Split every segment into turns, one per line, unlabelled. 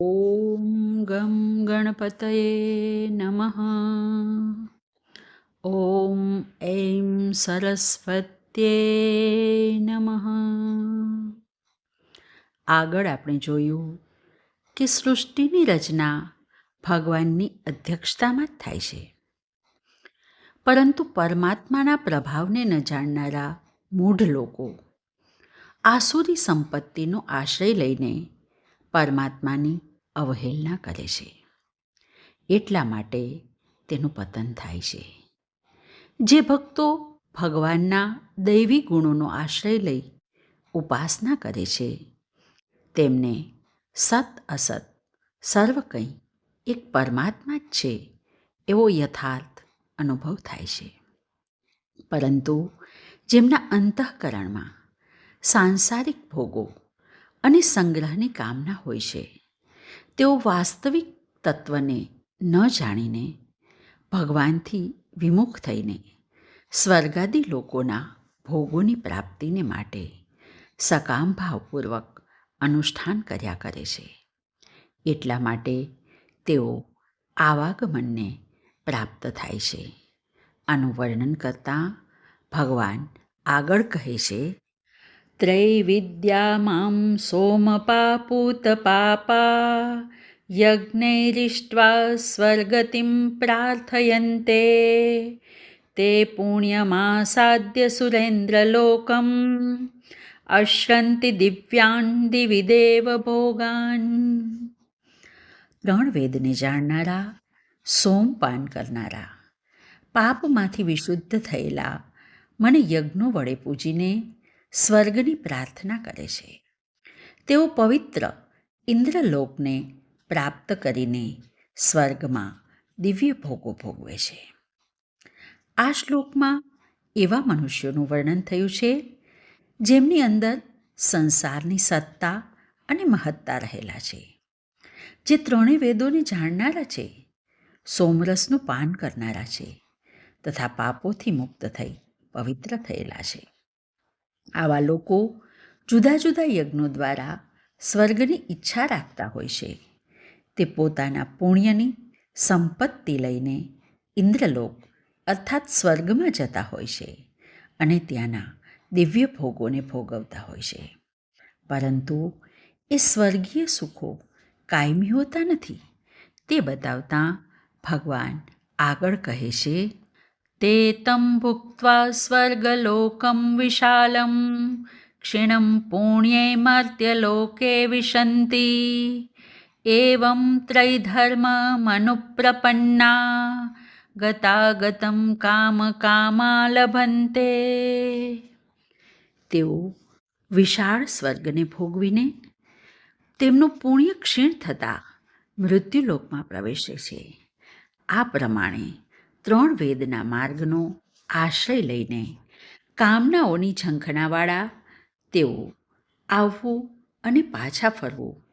ઓમ ગમ ગણપતયે નમઃ ઓમ એમ સરસ્વત્યે નમઃ આગળ આપણે જોયું કે સૃષ્ટિની રચના ભગવાનની અધ્યક્ષતામાં જ થાય છે. પરંતુ પરમાત્માના પ્રભાવને ન જાણનારા મૂઢ લોકો આસુરી સંપત્તિનો આશ્રય લઈને પરમાત્માની અવહેલના કરે છે. એટલા માટે તેનું પતન થાય છે. જે ભક્તો ભગવાનના દૈવી ગુણોનો આશ્રય લઈ ઉપાસના કરે છે, તેમને સત અસત સર્વ કંઈ એક પરમાત્મા જ છે એવો યથાર્થ અનુભવ થાય છે. પરંતુ જેમના અંતઃકરણમાં સાંસારિક ભોગો અને સંગ્રહની કામના હોય છે તેઓ વાસ્તવિક તત્વને ન જાણીને ભગવાનથી વિમુખ થઈને સ્વર્ગાદી લોકોના ભોગોની પ્રાપ્તિને માટે સકામ ભાવપૂર્વક અનુષ્ઠાન કર્યા કરે છે. એટલા માટે તેઓ આવાગમનને પ્રાપ્ત થાય છે. આનું વર્ણન કરતાં ભગવાન આગળ કહે છે त्रैविद्या मां सोमपापूतपापा। यज्ञैरिष्ट्वा स्वर्गतिं प्रार्थयन्ते। ते पुण्यमासाद्य सुरेन्द्रलोकम् અશ્રંતિ દિવ્યાન દિવિદેવ ભોગાન ત્રણ વેદને જાણનારા સોમપાન કરનારા પાપમાંથી વિશુદ્ધ થયેલા મને યજ્ઞો વડે પૂજીને સ્વર્ગની પ્રાર્થના કરે છે. તેઓ પવિત્ર ઇન્દ્રલોકને પ્રાપ્ત કરીને સ્વર્ગમાં દિવ્ય ભોગો ભોગવે છે. આ શ્લોકમાં એવા મનુષ્યોનું વર્ણન થયું છે, જેમની અંદર સંસારની સત્તા અને મહત્તા રહેલા છે, જે ત્રણેય વેદોને જાણનારા છે, સોમરસનું પાન કરનારા છે, તથા પાપોથી મુક્ત થઈ પવિત્ર થયેલા છે. આવા લોકો જુદા જુદા યજ્ઞો દ્વારા સ્વર્ગની ઈચ્છા રાખતા હોય છે. તે પોતાના પુણ્યની સંપત્તિ લઈને ઇન્દ્રલોક અર્થાત સ્વર્ગમાં જતા હોય છે અને ત્યાંના દિવ્ય ભોગોને ભોગવતા હોય છે. પરંતુ એ સ્વર્ગીય સુખો કાયમી હોતા નથી. તે બતાવતા ભગવાન આગળ કહે છે તે તમ ભુક્ત્વા સ્વર્ગલોકમ વિશાલમ ક્ષીણમ પુણ્યે મર્ત્યલોકે વિશંતિ એવં ત્રૈધર્મ મનુપ્રપન્ના ગતાગતમ કામ કામા લભંતે તેઓ વિશાળ સ્વર્ગને ભોગવીને તેમનું પુણ્ય ક્ષીણ થતાં મૃત્યુલોકમાં પ્રવેશે છે. આ પ્રમાણે ત્રણ વેદના માર્ગનો આશ્રય લઈને કામનાઓની ઝંખનાવાળા તેઓ આવવું અને પાછા ફરવું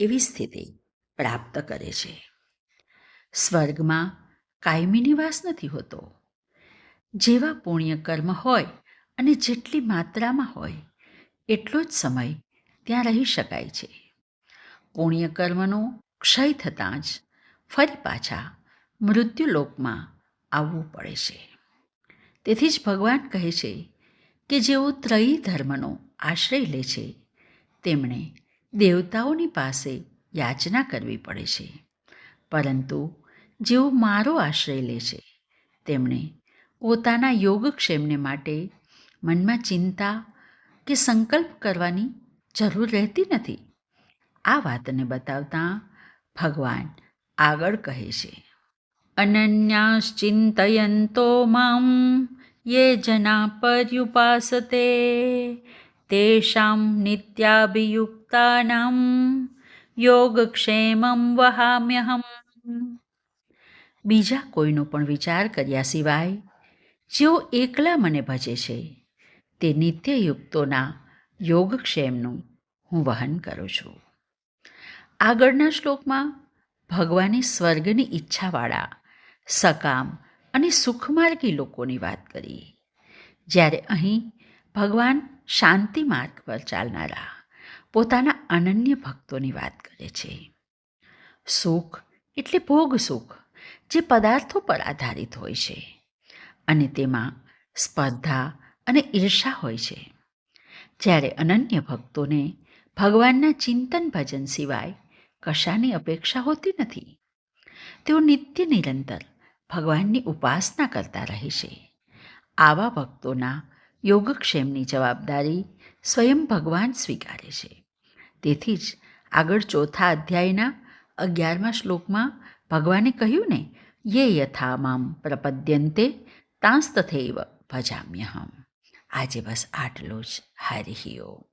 એવી સ્થિતિ પ્રાપ્ત કરે છે. સ્વર્ગમાં કાયમી નિવાસ નથી હોતો. જેવા પુણ્ય કર્મ હોય અને જેટલી માત્રામાં હોય, એટલો જ સમય ત્યાં રહી શકાય છે. પુણ્ય કર્મનો ક્ષય થતાં જ ફરી પાછા મૃત્યુલોકમાં આવવું પડે છે. તેથી જ ભગવાન કહે છે કે જેઓ ત્રયી ધર્મનો આશ્રય લે છે, તેમણે દેવતાઓની પાસે યાચના કરવી પડે છે. પરંતુ જેઓ મારો આશ્રય લે છે, તેમણે પોતાના યોગક્ષેમને માટે મનમાં ચિંતા કે સંકલ્પ કરવાની જરૂર રહેતી નથી. આ વાતને બતાવતા ભગવાન આગળ કહે છે. અનન્યાશ્ચિંતયંતો મામ યે જના પર્યુપાસતે તેષાં નિત્યાભિયુક્તાનાં યોગક્ષેમં વહામ્યહમ બીજા કોઈનો પણ વિચાર કર્યા સિવાય, જેઓ એકલા મને ભજે છે, તે નિત્યયુક્તોના યોગક્ષેમનું હું વહન કરું છું. આગળના શ્લોકમાં ભગવાને સ્વર્ગની ઈચ્છાવાળા સકામ અને સુખમાર્ગી લોકોની વાત કરી જ્યારે અહીં ભગવાન શાંતિ માર્ગ પર ચાલનારા પોતાના અનન્ય ભક્તોની વાત કરે છે. સુખ એટલે ભોગ સુખ, જે પદાર્થો પર આધારિત હોય છે અને તેમાં સ્પર્ધા અને ઈર્ષા હોય છે. જ્યારે અનન્ય ભક્તોને ભગવાનના ચિંતન ભજન સિવાય કશાની અપેક્ષા હોતી નથી તેઓ નિત્ય નિરંતર ભગવાનની ઉપાસના કરતા રહે છે. આવા ભક્તોના યોગક્ષેમની જવાબદારી સ્વયં ભગવાન સ્વીકારે છે. તેથી જ આગળ ચોથા અધ્યાયના અગિયારમા શ્લોકમાં ભગવાને કહ્યું ને, યે યથા મામ પ્રપદ્યંતે તાંસ્તથૈવ ભજામ્યહમ. આજે બસ આટલું જ. હરિ ઓમ.